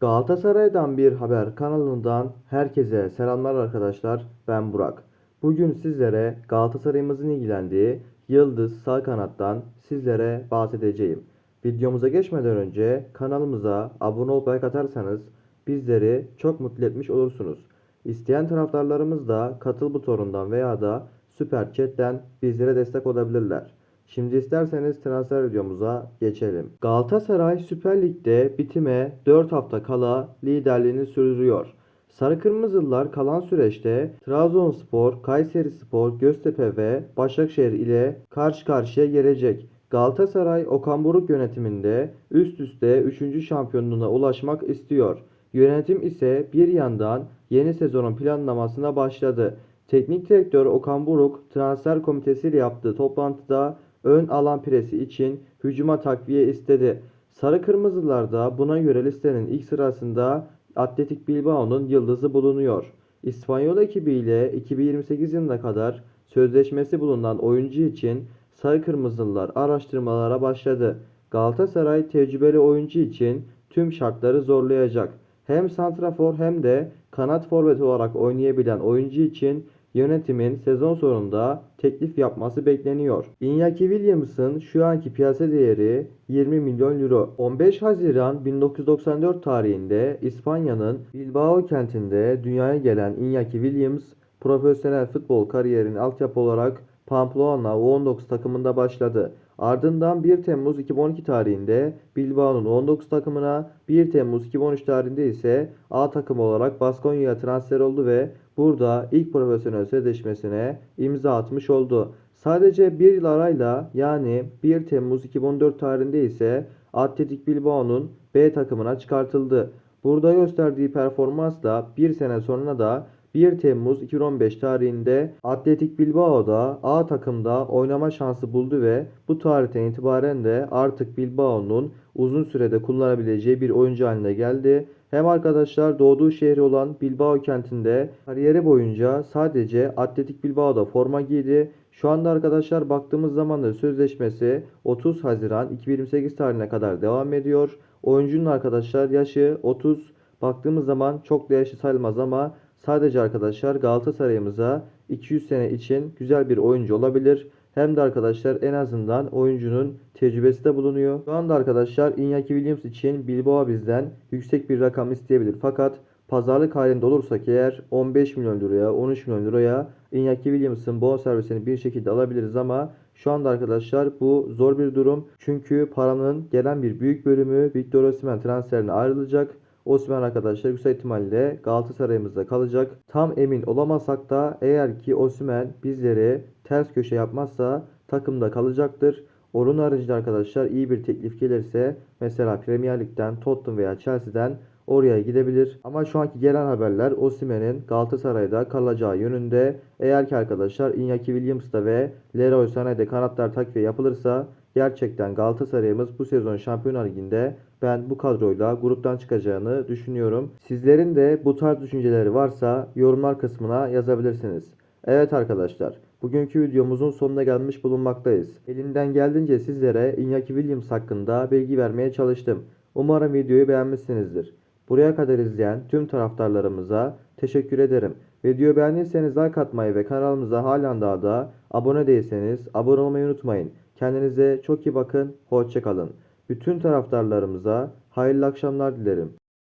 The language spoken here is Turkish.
Galatasaray'dan bir haber kanalından herkese selamlar arkadaşlar. Ben Burak. Bugün sizlere Galatasaray'ımızın ilgilendiği Yıldız sağ kanattan sizlere bahsedeceğim. Videomuza geçmeden önce kanalımıza abone olup like atarsanız bizleri çok mutlu etmiş olursunuz. İsteyen taraftarlarımız da katıl butonundan veya da süper chatten bizlere destek olabilirler. Şimdi isterseniz transfer videomuza geçelim. Galatasaray Süper Lig'de bitime 4 hafta kala liderliğini sürdürüyor. Sarı Kırmızılılar kalan süreçte Trabzonspor, Kayserispor, Göztepe ve Başakşehir ile karşı karşıya gelecek. Galatasaray Okan Buruk yönetiminde üst üste 3. şampiyonluğuna ulaşmak istiyor. Yönetim ise bir yandan yeni sezonun planlamasına başladı. Teknik direktör Okan Buruk transfer komitesiyle yaptığı toplantıda ön alan presi için hücuma takviye istedi. Sarı Kırmızılar da buna göre listenin ilk sırasında Atletik Bilbao'nun yıldızı bulunuyor. İspanyol ekibiyle 2028 yılına kadar sözleşmesi bulunan oyuncu için Sarı Kırmızılılar araştırmalara başladı. Galatasaray tecrübeli oyuncu için tüm şartları zorlayacak. Hem santrafor hem de kanat forvet olarak oynayabilen oyuncu için yönetimin sezon sonunda teklif yapması bekleniyor. Iñaki Williams'ın şu anki piyasa değeri 20 milyon euro. 15 Haziran 1994 tarihinde İspanya'nın Bilbao kentinde dünyaya gelen Iñaki Williams profesyonel futbol kariyerinin altyapı olarak Pamplona U19 takımında başladı. Ardından 1 Temmuz 2012 tarihinde Bilbao'nun U19 takımına, 1 Temmuz 2013 tarihinde ise A takım olarak Baskonya'ya transfer oldu ve burada ilk profesyonel sözleşmesine imza atmış oldu. Sadece bir yıl arayla yani 1 Temmuz 2014 tarihinde ise Atletik Bilbao'nun B takımına çıkartıldı. Burada gösterdiği performansla bir sene sonra da 1 Temmuz 2015 tarihinde Atletik Bilbao'da A takımda oynama şansı buldu ve bu tarihten itibaren de artık Bilbao'nun uzun sürede kullanabileceği bir oyuncu haline geldi. Hem arkadaşlar doğduğu şehri olan Bilbao kentinde kariyeri boyunca sadece Atletik Bilbao'da forma giydi. Şu anda arkadaşlar baktığımız zaman da sözleşmesi 30 Haziran 2028 tarihine kadar devam ediyor. Oyuncunun arkadaşlar yaşı 30. Baktığımız zaman çok da yaşlı sayılmaz ama sadece arkadaşlar Galatasaray'ımıza 200 sene için güzel bir oyuncu olabilir. Hem de arkadaşlar en azından oyuncunun tecrübesi de bulunuyor. Şu anda arkadaşlar Iñaki Williams için Bilbao bizden yüksek bir rakam isteyebilir. Fakat pazarlık halinde olursak eğer 15 milyon liraya 13 milyon liraya Iñaki Williams'ın bonservisini bir şekilde alabiliriz ama şu anda arkadaşlar bu zor bir durum. Çünkü paranın gelen bir büyük bölümü Victor Osimhen transferine ayrılacak. Osimhen arkadaşlar yüksek ihtimalle Galatasaray'ımızda kalacak. Tam emin olamasak da eğer ki Osimhen bizleri ters köşe yapmazsa takımda kalacaktır. Onun haricinde arkadaşlar iyi bir teklif gelirse mesela Premier Lig'den Tottenham veya Chelsea'den oraya gidebilir. Ama şu anki gelen haberler Osimhen'in Galatasaray'da kalacağı yönünde. Eğer ki arkadaşlar Iñaki Williams'da ve Leroy Sané'de kanatlar takviye yapılırsa gerçekten Galatasaray'ımız bu sezon Şampiyonlar Ligi'nde ben bu kadroyla gruptan çıkacağını düşünüyorum. Sizlerin de bu tarz düşünceleri varsa yorumlar kısmına yazabilirsiniz. Evet arkadaşlar, bugünkü videomuzun sonuna gelmiş bulunmaktayız. Elimden geldiğince sizlere Iñaki Williams hakkında bilgi vermeye çalıştım. Umarım videoyu beğenmişsinizdir. Buraya kadar izleyen tüm taraftarlarımıza teşekkür ederim. Videoyu beğendiyseniz like atmayı ve kanalımıza halen daha da abone değilseniz abone olmayı unutmayın. Kendinize çok iyi bakın, hoşçakalın. Bütün taraftarlarımıza hayırlı akşamlar dilerim.